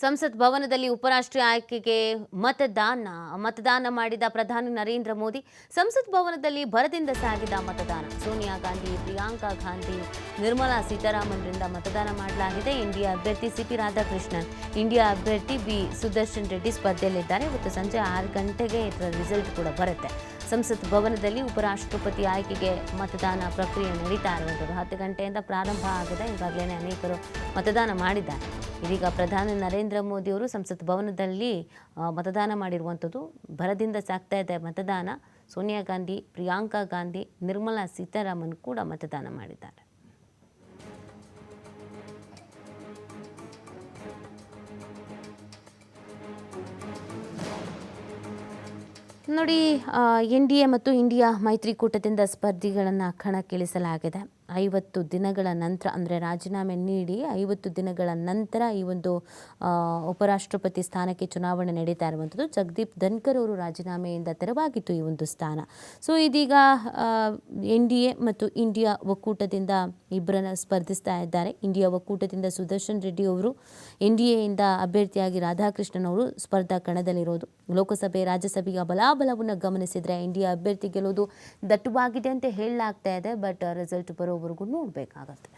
ಸಂಸತ್ ಭವನದಲ್ಲಿ ಉಪರಾಷ್ಟ್ರೀಯ ಆಯ್ಕೆಗೆ ಮತದಾನ ಮತದಾನ ಮಾಡಿದ ಪ್ರಧಾನಿ ನರೇಂದ್ರ ಮೋದಿ, ಸಂಸತ್ ಭವನದಲ್ಲಿ ಭರದಿಂದ ಸಾಗಿದ ಮತದಾನ. ಸೋನಿಯಾ ಗಾಂಧಿ, ಪ್ರಿಯಾಂಕಾ ಗಾಂಧಿ, ನಿರ್ಮಲಾ ಸೀತಾರಾಮನ್ರಿಂದ ಮತದಾನ ಮಾಡಲಾಗಿದೆ. ಇಂಡಿಯಾ ಅಭ್ಯರ್ಥಿ ಸಿಪಿ ರಾಧಾಕೃಷ್ಣನ್, ಇಂಡಿಯಾ ಅಭ್ಯರ್ಥಿ ಬಿ ಸುದರ್ಶನ್ ರೆಡ್ಡಿ ಸ್ಪರ್ಧೆಯಲ್ಲಿದ್ದಾರೆ. ಇವತ್ತು ಸಂಜೆ ಆರು ಗಂಟೆಗೆ ಇದರ ರಿಸಲ್ಟ್ ಕೂಡ ಬರುತ್ತೆ. ಸಂಸತ್ ಭವನದಲ್ಲಿ ಉಪರಾಷ್ಟ್ರಪತಿ ಆಯ್ಕೆಗೆ ಮತದಾನ ಪ್ರಕ್ರಿಯೆ ನಡೀತಾ ಇರುವಂಥದ್ದು. ಹತ್ತು ಗಂಟೆಯಿಂದ ಪ್ರಾರಂಭ ಆಗಿದೆ ಈಗಾಗಲೇ ಅನೇಕರು ಮತದಾನ ಮಾಡಿದ್ದಾರೆ. ಇದೀಗ ಪ್ರಧಾನಿ ನರೇಂದ್ರ ಮೋದಿ ಅವರು ಸಂಸತ್ ಭವನದಲ್ಲಿ ಮತದಾನ ಮಾಡಿರುವಂಥದ್ದು. ಭರದಿಂದ ಸಾಗ್ತಾ ಇದೆ ಮತದಾನ ಸೋನಿಯಾ ಗಾಂಧಿ, ಪ್ರಿಯಾಂಕಾ ಗಾಂಧಿ, ನಿರ್ಮಲಾ ಸೀತಾರಾಮನ್ ಕೂಡ ಮತದಾನ ಮಾಡಿದ್ದಾರೆ. ನೋಡಿ ಎನ್ ಡಿ ಎ ಮತ್ತು ಇಂಡಿಯಾ ಮೈತ್ರಿಕೂಟದಿಂದ ಸ್ಪರ್ಧಿಗಳನ್ನು ಕಣಕ್ಕಿಳಿಸಲಾಗಿದೆ. ಐವತ್ತು ದಿನಗಳ ನಂತರ ಅಂದರೆ ರಾಜೀನಾಮೆ ನೀಡಿ ಐವತ್ತು ದಿನಗಳ ನಂತರ ಈ ಒಂದು ಉಪರಾಷ್ಟ್ರಪತಿ ಸ್ಥಾನಕ್ಕೆ ಚುನಾವಣೆ ನಡೀತಾ ಇರುವಂಥದ್ದು. ಜಗದೀಪ್ ಧನ್ಕರ್ ಅವರು ರಾಜೀನಾಮೆಯಿಂದ ತೆರವಾಗಿತ್ತು ಈ ಒಂದು ಸ್ಥಾನ. ಸೊ ಇದೀಗ ಎನ್ ಡಿ ಎ ಮತ್ತು ಇಂಡಿಯಾ ಒಕ್ಕೂಟದಿಂದ ಇಬ್ಬರನ್ನು ಸ್ಪರ್ಧಿಸ್ತಾ ಇದ್ದಾರೆ. ಇಂಡಿಯಾ ಒಕ್ಕೂಟದಿಂದ ಸುದರ್ಶನ್ ರೆಡ್ಡಿ ಅವರು, ಎನ್ ಡಿ ಎಯಿಂದ ಅಭ್ಯರ್ಥಿಯಾಗಿ ರಾಧಾಕೃಷ್ಣನ್ ಅವರು ಸ್ಪರ್ಧಾ ಕಣದಲ್ಲಿರೋದು. ಲೋಕಸಭೆ, ರಾಜ್ಯಸಭೆಯ ಬಲಾಬಲವನ್ನು ಗಮನಿಸಿದರೆ ಇಂಡಿಯಾ ಅಭ್ಯರ್ಥಿ ಗೆಲ್ಲೋದು ದಟ್ಟವಾಗಿದೆ ಅಂತ ಹೇಳಲಾಗ್ತಾ ಇದೆ. ಬಟ್ ರಿಸಲ್ಟ್ ಬರೋವರೆಗೂ ನೋಡಬೇಕಾಗತ್ತೆ.